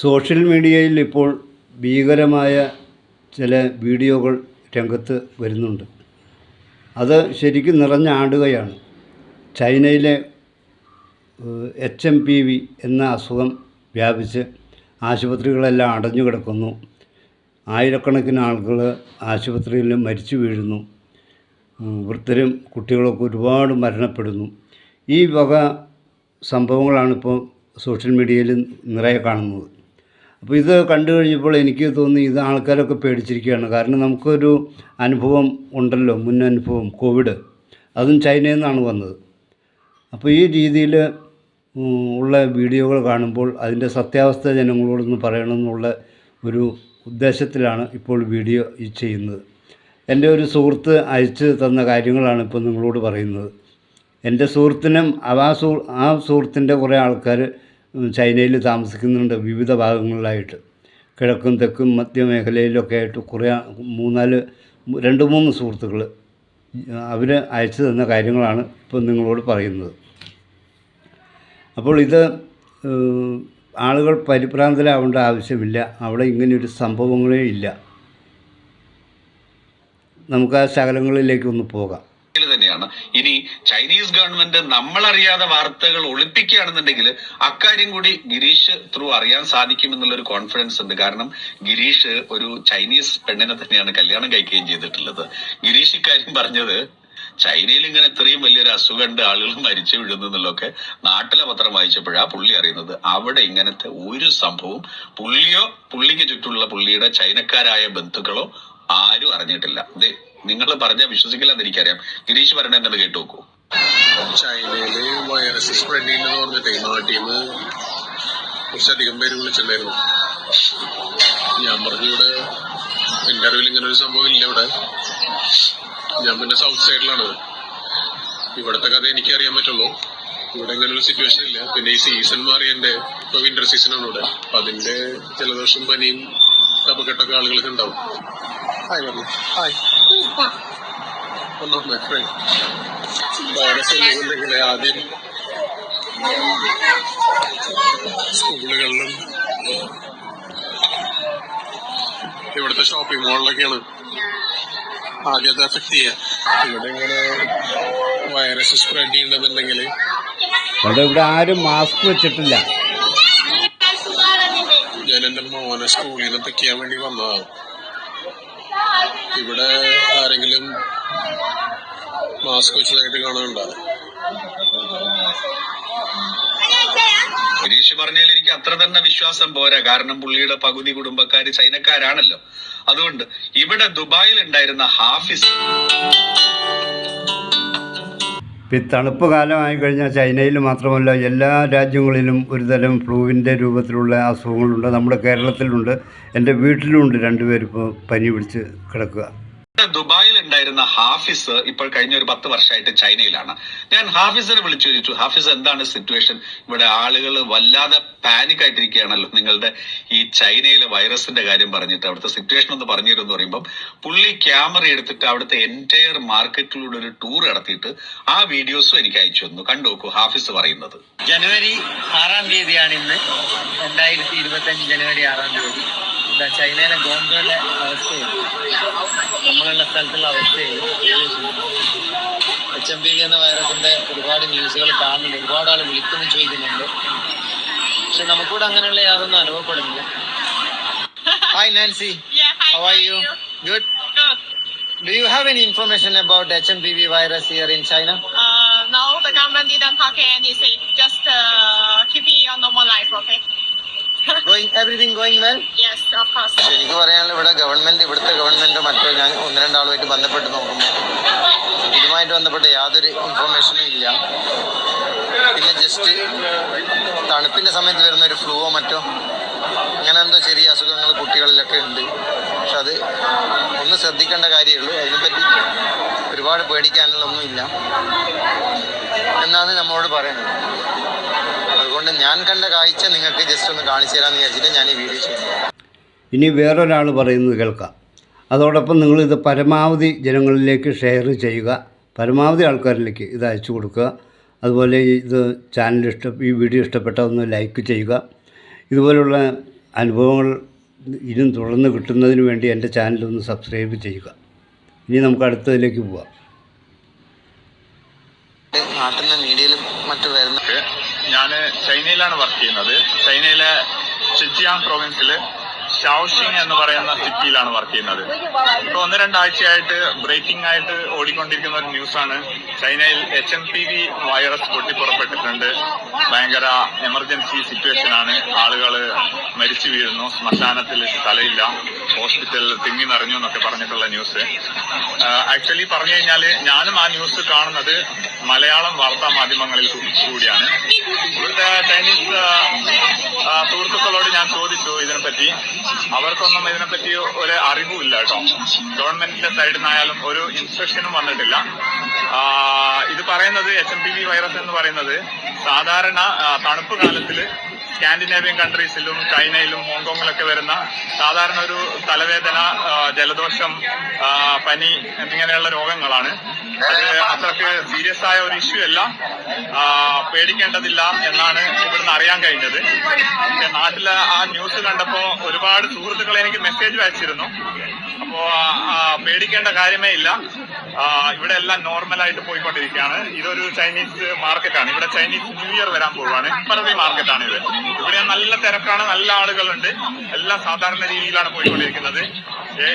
Social മീഡിയയിൽ ഇപ്പോൾ ഭീകരമായ ചില വീഡിയോകൾ രംഗത്ത് വരുന്നുണ്ട്. അത് ശരിക്കും നിറഞ്ഞാടുകയാണ് ചൈനയിലെ എച്ച് എം പി വി എന്ന അസുഖം വ്യാപിച്ച് ആശുപത്രികളെല്ലാം അടഞ്ഞു കിടക്കുന്നു. ആയിരക്കണക്കിന് ആളുകൾ ആശുപത്രിയിൽ മരിച്ചു വീഴുന്നു. വൃദ്ധരും കുട്ടികളൊക്കെ ഒരുപാട് മരണപ്പെടുന്നു. ഈ വക സംഭവങ്ങളാണിപ്പോൾ സോഷ്യൽ മീഡിയയിൽ നിറയെ കാണുന്നത്. അപ്പോൾ ഇത് കണ്ടു കഴിഞ്ഞപ്പോൾ എനിക്ക് തോന്നി ഇത് ആൾക്കാരൊക്കെ പേടിച്ചിരിക്കുകയാണ്. കാരണം നമുക്കൊരു അനുഭവം ഉണ്ടല്ലോ മുൻ അനുഭവം കോവിഡ്. അതും ചൈനയിൽ നിന്നാണ് വന്നത്. അപ്പോൾ ഈ രീതിയിൽ ഉള്ള വീഡിയോകൾ കാണുമ്പോൾ അതിന്റെ സത്യാവസ്ഥ ജനങ്ങളോടൊന്ന് പറയണമെന്നുള്ള ഒരു ഉദ്ദേശത്തിലാണ് ഇപ്പോൾ വീഡിയോ ഈ ചെയ്യുന്നത്. എന്റെ ഒരു സുഹൃത്ത് അയച്ച് തന്ന കാര്യങ്ങളാണ് ഇപ്പോൾ നിങ്ങളോട് പറയുന്നത്. എന്റെ സുഹൃത്തിനും ആ സുഹൃ ആ സുഹൃത്തിന്റെ കുറേ ആൾക്കാർ ചൈനയിൽ താമസിക്കുന്നുണ്ട് വിവിധ ഭാഗങ്ങളിലായിട്ട്. കിഴക്കും തെക്കും മധ്യമേഖലയിലൊക്കെ ആയിട്ട് കുറേ മൂന്നാൽ രണ്ട് മൂന്ന് സുഹൃത്തുക്കൾ അവർ അയച്ചു തന്ന കാര്യങ്ങളാണ് ഇപ്പോൾ നിങ്ങളോട് പറയുന്നത്. അപ്പോൾ ഇത് ആളുകൾ പരിഭ്രാന്തരാവേണ്ട ആവശ്യമില്ല. അവിടെ ഇങ്ങനെയൊരു സംഭവങ്ങളേ ഇല്ല. നമുക്ക് ആ ശകലങ്ങളിലേക്കൊന്ന് പോകാം. ഇനി ചൈനീസ് ഗവൺമെന്റ് നമ്മളറിയാതെ വാർത്തകൾ ഒളിപ്പിക്കുകയാണെന്നുണ്ടെങ്കിൽ അക്കാര്യം കൂടി ഗിരീഷ് ത്രൂ അറിയാൻ സാധിക്കുമെന്നുള്ള ഒരു കോൺഫിഡൻസ് ഉണ്ട്. കാരണം ഗിരീഷ് ഒരു ചൈനീസ് പെണ്ണിനെ തന്നെയാണ് കല്യാണം കഴിക്കുകയും ചെയ്തിട്ടുള്ളത്. ഗിരീഷ് ഇക്കാര്യം പറഞ്ഞത് ചൈനയിൽ ഇങ്ങനെ ഇത്രയും വലിയൊരു അസുഖമുണ്ട് ആളുകൾ മരിച്ചു വീഴുന്നതിലൊക്കെ നാട്ടിലെ പത്രം വായിച്ചപ്പോഴാ പുള്ളി അറിയുന്നത്. അവിടെ ഇങ്ങനത്തെ ഒരു സംഭവം പുള്ളിയോ പുള്ളിക്ക് ചുറ്റുമുള്ള പുള്ളിയുടെ ചൈനക്കാരായ ബന്ധുക്കളോ ആരും അറിഞ്ഞിട്ടില്ല. നിങ്ങൾ പറഞ്ഞാൽ എനിക്കറിയാം ഗിരീഷ് പറയണ എന്നത് കേട്ടു നോക്കൂ. ചൈനയിൽ വൈറസ് സ്പ്രെഡ് ചെയ്യുന്നത് പറഞ്ഞിട്ടേ നിന്ന് കുറച്ചധികം പേര് വിളിച്ചിട്ടുണ്ടായിരുന്നു. ഞാൻ പറഞ്ഞു ഇവിടെ എന്റെ അറിവിൽ ഇങ്ങനെ ഒരു സംഭവം ഇല്ല ഇവിടെ. ഞാൻ പിന്നെ സൗത്ത് സൈഡിലാണ് ഇവിടുത്തെ കഥ എനിക്ക് അറിയാൻ പറ്റുള്ളൂ. ഇവിടെ ഇങ്ങനെ ഒരു സിറ്റുവേഷൻ ഇല്ല. പിന്നെ ഈ സീസൺ മാറി എന്റെ ഇപ്പൊ വിന്റർ സീസൺ ആണ് ഇവിടെ. അപ്പൊ അതിന്റെ ജലദോഷം പനിയും കപക്കെട്ടൊക്കെ ആളുകൾക്ക് ഉണ്ടാവും ഹായ് പറഞ്ഞു ഹായ് ഒന്നോ മൈ ഫ്രണ്ട് വൈറസ് ആദ്യം സ്കൂളുകളിലും ഇവിടുത്തെ ഷോപ്പിംഗ് മോളിലൊക്കെയാണ് ആദ്യം അത് എഫക്ട് ചെയ്യുക ഇവിടെ ഇങ്ങനെ വൈറസ് സ്പ്രെഡ് അവിടെ ഇവിടെ ആരും മാസ്ക് വെച്ചിട്ടില്ല. ഞാൻ എന്റെ മോനെ സ്കൂളിൽ നിന്ന് പിക്ക് ചെയ്യാൻ വേണ്ടി വന്നതാണ്. ഇവിടെ ആരെങ്കിലും മാസ്ക് വെച്ചതായിട്ട് കാണാനുണ്ടോ ഗിരീഷ് പറഞ്ഞതിൽ എനിക്ക് അത്ര തന്നെ വിശ്വാസം പോരാ. കാരണം പുള്ളിയുടെ പകുതി കുടുംബക്കാര് ചൈനക്കാരാണല്ലോ. അതുകൊണ്ട് ഇവിടെ ദുബായിൽ ഉണ്ടായിരുന്ന ഹാഫിസ് ഈ തണുപ്പ് കാലമായി കഴിഞ്ഞാൽ ചൈനയിൽ മാത്രമല്ല എല്ലാ രാജ്യങ്ങളിലും ഒരുതരം ഫ്ലൂവിന്റെ രൂപത്തിലുള്ള അസുഖങ്ങളുണ്ട്. നമ്മുടെ കേരളത്തിലുണ്ട്. എന്റെ വീട്ടിലുണ്ട്. രണ്ടുപേരിപ്പോൾ പനി പിടിച്ച് കിടക്കുക. ദുബായിൽ ഉണ്ടായിരുന്ന ഹാഫിസ് ഇപ്പോൾ കഴിഞ്ഞ ഒരു പത്ത് വർഷമായിട്ട് ചൈനയിലാണ്. ഞാൻ ഹാഫിസിനെ വിളിച്ചു ചോദിച്ചു ഹാഫിസ് എന്താണ് സിറ്റുവേഷൻ ഇവിടെ ആളുകൾ വല്ലാതെ പാനിക് ആയിട്ടിരിക്കുകയാണല്ലോ. നിങ്ങളുടെ ഈ ചൈനയിലെ വൈറസിന്റെ കാര്യം പറഞ്ഞിട്ട് അവിടുത്തെ സിറ്റുവേഷൻ ഒന്ന് പറഞ്ഞു എന്ന് പറയുമ്പോൾ പുള്ളി ക്യാമറ എടുത്തിട്ട് അവിടുത്തെ എന്റയർ മാർക്കറ്റിലൂടെ ഒരു ടൂർ നടത്തിയിട്ട് ആ വീഡിയോസും എനിക്ക് അയച്ചു തന്നു. കണ്ടു നോക്കൂ ഹാഫിസ് പറയുന്നത്. ജനുവരി ആറാം തീയതിയാണ് ഇന്ന്. രണ്ടായിരത്തി ഇരുപത്തി അഞ്ച് ജനുവരി ആറാം തീയതി. എന്താ ചൈനയിലെ ഗോമ്പയുടെ അവസ്ഥയും നമ്മളുള്ള സ്ഥലത്തുള്ള അവസ്ഥയും എച്ച് എം പി എന്ന വൈറസിന്റെ ഒരുപാട് ന്യൂസുകൾ കാണുന്നുണ്ട്. ഒരുപാട് ആൾ വിളിക്കുന്നു ചോദിക്കുന്നുണ്ട്. പക്ഷെ നമുക്കൂടെ അങ്ങനെയുള്ള യാതൊന്നും അനുഭവപ്പെടുന്നില്ല. Hi Nancy how are you good do you have any information about H M P V virus here in China Uh, no, the government didn't talk anything. Just uh, keeping your normal life, okay? Going, everything going well yes of course എനിക്ക് പറയാനുള്ള ഇവിടെ government ഇവിടുത്തെ government മറ്റോ ഞാൻ ഒന്ന് രണ്ടാളുമായിട്ട് ബന്ധപ്പെട്ട് നോക്കുമ്പോൾ ഇതുമായിട്ട് ബന്ധപ്പെട്ട യാതൊരു ഇൻഫർമേഷനും ഇല്ല. പിന്നെ ജസ്റ്റ് തണുപ്പിന്റെ സമയത്ത് വരുന്ന ഒരു ഫ്ലൂവോ മറ്റോ? അങ്ങനെ എന്തോ ചെറിയ അസുഖങ്ങൾ കുട്ടികളിലൊക്കെ ഉണ്ട്. പക്ഷെ അത് ഒന്ന് ശ്രദ്ധിക്കേണ്ട കാര്യമേ ഉള്ളൂ. അതിനെപ്പറ്റി ഒരുപാട് പേടിക്കാനുള്ളൊന്നുമില്ല എന്നാണ് നമ്മളോട് പറയുന്നത് അതുകൊണ്ട് ഞാൻ കണ്ട കാഴ്ച നിങ്ങൾക്ക് ജസ്റ്റ് ഒന്ന് കാണിച്ചു തരാമെന്ന് വിചാരിച്ചിട്ട് ഞാൻ ഈ വീഡിയോ ചെയ്യുന്നത്. ഇനി വേറൊരാൾ പറയുന്നത് കേൾക്കാം. അതോടൊപ്പം നിങ്ങളിത് പരമാവധി ജനങ്ങളിലേക്ക് ഷെയർ ചെയ്യുക. പരമാവധി ആൾക്കാരിലേക്ക് ഇത് അയച്ചു കൊടുക്കുക. അതുപോലെ ഇത് ചാനൽ ഇഷ്ട ഈ വീഡിയോ ഇഷ്ടപ്പെട്ട ഒന്ന് ലൈക്ക് ചെയ്യുക. ഇതുപോലുള്ള അനുഭവങ്ങൾ ഇനിയും തുടർന്ന് കിട്ടുന്നതിന് വേണ്ടി എന്റെ ചാനൽ ഒന്ന് സബ്സ്ക്രൈബ് ചെയ്യുക. ഇനി നമുക്ക് അടുത്തതിലേക്ക് പോവാം. നാട്ടിൽ നിന്ന് മീഡിയയിലും മറ്റു വരുന്ന ഞാൻ ചൈനയിലാണ് വർക്ക് ചെയ്യുന്നത്. ചൈനയിലെ ചിജിയാങ് പ്രൊവിൻസിൽ ഷാ오ഷിങ് എന്ന് പറയുന്ന സിറ്റിയിലാണ് വർക്ക് ചെയ്യുന്നത്. ഇപ്പൊ ഒന്ന് രണ്ടാഴ്ചയായിട്ട് ബ്രേക്കിംഗ് ആയിട്ട് ഓടിക്കൊണ്ടിരിക്കുന്ന ഒരു ന്യൂസാണ്. ചൈനയിൽ H M P V virus പൊട്ടിപ്പുറപ്പെട്ടിട്ടുണ്ട്. ഭയങ്കര എമർജൻസി സിറ്റുവേഷൻ ആണ്. ആളുകൾ മരിച്ചു വീഴുന്നു. ശ്മശാനത്തിൽ സ്ഥലമില്ല ഹോസ്പിറ്റലിൽ തിങ്ങി നിറഞ്ഞു എന്നൊക്കെ പറഞ്ഞിട്ടുള്ള ന്യൂസ് ആക്ച്വലി പറഞ്ഞു കഴിഞ്ഞാൽ ഞാനും ആ ന്യൂസ് കാണുന്നത് മലയാളം വാർത്താ മാധ്യമങ്ങളിൽ കൂടിയാണ്. ഇവിടുത്തെ ചൈനീസ് സുഹൃത്തുക്കളോട് ഞാൻ ചോദിച്ചു ഇതിനെപ്പറ്റി. അവർക്കൊന്നും ഇതിനെപ്പറ്റി ഒരു അറിവുമില്ല കേട്ടോ. ഗവൺമെന്റിന്റെ സൈഡിൽ നിന്നായാലും ഒരു ഇൻസ്ട്രക്ഷനും വന്നിട്ടില്ല. ഇത് പറയുന്നത് H M P V virus എന്ന് പറയുന്നത് സാധാരണ തണുപ്പ് കാലത്തിൽ സ്കാൻഡിനേവിയൻ കൺട്രീസിലും ചൈനയിലും ഹോങ്കോങ്ങിലൊക്കെ വരുന്ന സാധാരണ ഒരു തലവേദന ജലദോഷം പനി എന്നിങ്ങനെയുള്ള രോഗങ്ങളാണ്. അത് അത്രയ്ക്ക് സീരിയസ് ആയ ഒരു ഇഷ്യൂ അല്ല. പേടിക്കേണ്ടതില്ല എന്നാണ് ഇവിടുന്ന് അറിയാൻ കഴിഞ്ഞത്. പക്ഷെ നാട്ടിലെ ആ ന്യൂസ് കണ്ടപ്പോ ഒരുപാട് സുഹൃത്തുക്കൾ എനിക്ക് മെസ്സേജ് അയച്ചിരുന്നു. അപ്പോ പേടിക്കേണ്ട കാര്യമേ ഇല്ല. ഇവിടെ എല്ലാം നോർമൽ ആയിട്ട് പോയിക്കൊണ്ടിരിക്കുകയാണ്. ഇതൊരു ചൈനീസ് മാർക്കറ്റാണ് ഇവിടെ ചൈനീസ് ന്യൂ ഇയർ വരാൻ പോവുകയാണ്. പരവി മാർക്കറ്റാണ് ഇത്. ഇവിടെ നല്ല തിരക്കാണ് നല്ല ആളുകളുണ്ട്. എല്ലാം സാധാരണ രീതിയിലാണ് പോയിക്കൊണ്ടിരിക്കുന്നത്.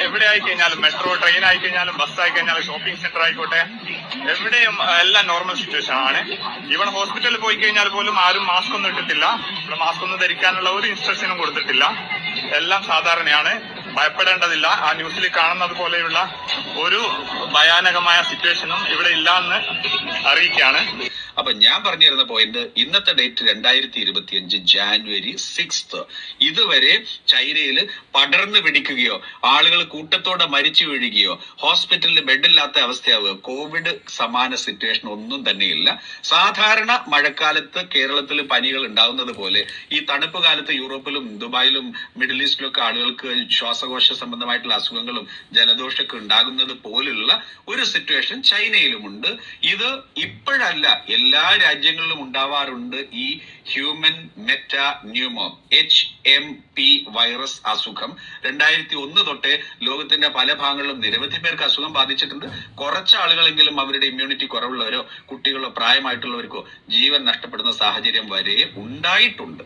എവിടെ ആയി കഴിഞ്ഞാലും മെട്രോ ട്രെയിൻ ആയി കഴിഞ്ഞാലും ബസ് ആയി കഴിഞ്ഞാലും ഷോപ്പിംഗ് സെന്റർ ആയിക്കോട്ടെ എവിടെയും എല്ലാം നോർമൽ സിറ്റുവേഷൻ ആണ്. ഈവൺ ഹോസ്പിറ്റലിൽ പോയി കഴിഞ്ഞാൽ പോലും ആരും മാസ്ക് ഒന്നും ഇട്ടിട്ടില്ല. മാസ്ക് ഒന്നും ധരിക്കാനുള്ള ഒരു ഇൻസ്ട്രക്ഷനും കൊടുത്തിട്ടില്ല. എല്ലാം സാധാരണയാണ്. ഭയപ്പെടേണ്ടതില്ല. ആ ന്യൂസിൽ കാണുന്നത് പോലെയുള്ള ഒരു ഭയാനകമായ സിറ്റുവേഷനും ഇവിടെ ഇല്ല എന്ന് അറിയിക്കുകയാണ്. അപ്പൊ ഞാൻ പറഞ്ഞിരുന്ന പോയിന്റ് ഇന്നത്തെ ഡേറ്റ് രണ്ടായിരത്തി ഇരുപത്തി അഞ്ച് ജാനുവരി സിക്സ്ത് ഇതുവരെ ചൈനയിൽ പടർന്നു പിടിക്കുകയോ ആളുകൾ കൂട്ടത്തോടെ മരിച്ചു വീഴുകയോ ഹോസ്പിറ്റലിൽ ബെഡില്ലാത്ത അവസ്ഥയാവുക കോവിഡ് സമാന സിറ്റുവേഷൻ ഒന്നും തന്നെയില്ല. സാധാരണ മഴക്കാലത്ത് കേരളത്തിൽ പനികൾ ഉണ്ടാവുന്നത് പോലെ ഈ തണുപ്പ് കാലത്ത് യൂറോപ്പിലും ദുബായിലും മിഡിൽ ഈസ്റ്റിലൊക്കെ ആളുകൾക്ക് ശ്വാസകോശ സംബന്ധമായിട്ടുള്ള അസുഖങ്ങളും ജലദോഷമൊക്കെ ഉണ്ടാകുന്നത് പോലുള്ള ഒരു സിറ്റുവേഷൻ ചൈനയിലുമുണ്ട്. ഇത് ഇപ്പോഴല്ല എല്ലാ രാജ്യങ്ങളിലും ഉണ്ടാവാറുണ്ട് ഈ human metapneumo H M P virus അസുഖം. രണ്ടായിരത്തി ഒന്ന് തൊട്ടേ ലോകത്തിന്റെ പല ഭാഗങ്ങളിലും നിരവധി പേർക്ക് അസുഖം ബാധിച്ചിട്ടുണ്ട്. കുറച്ച് ആളുകളെങ്കിലും അവരുടെ ഇമ്മ്യൂണിറ്റി കുറവുള്ളവരോ കുട്ടികളോ പ്രായമായിട്ടുള്ളവർക്കോ ജീവൻ നഷ്ടപ്പെടുന്ന സാഹചര്യം വരെ ഉണ്ടായിട്ടുണ്ട്.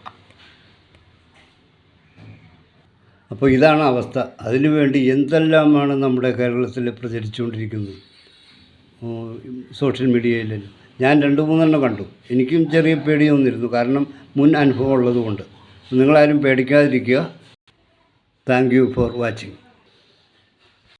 അപ്പോൾ ഇതാണ് അവസ്ഥ. അതിനുവേണ്ടി എന്തെല്ലാമാണ് നമ്മുടെ കേരളത്തിൽ പ്രചരിച്ചുകൊണ്ടിരിക്കുന്നത്? സോഷ്യൽ മീഡിയയിൽ ഞാൻ രണ്ട് മൂന്നെണ്ണം കണ്ടു. എനിക്കും ചെറിയ പേടി തോന്നിയിരുന്നു. കാരണം മുൻ അനുഭവം ഉള്ളതുകൊണ്ട്. നിങ്ങളാരും പേടിക്കാതിരിക്കുക. Thank you for watching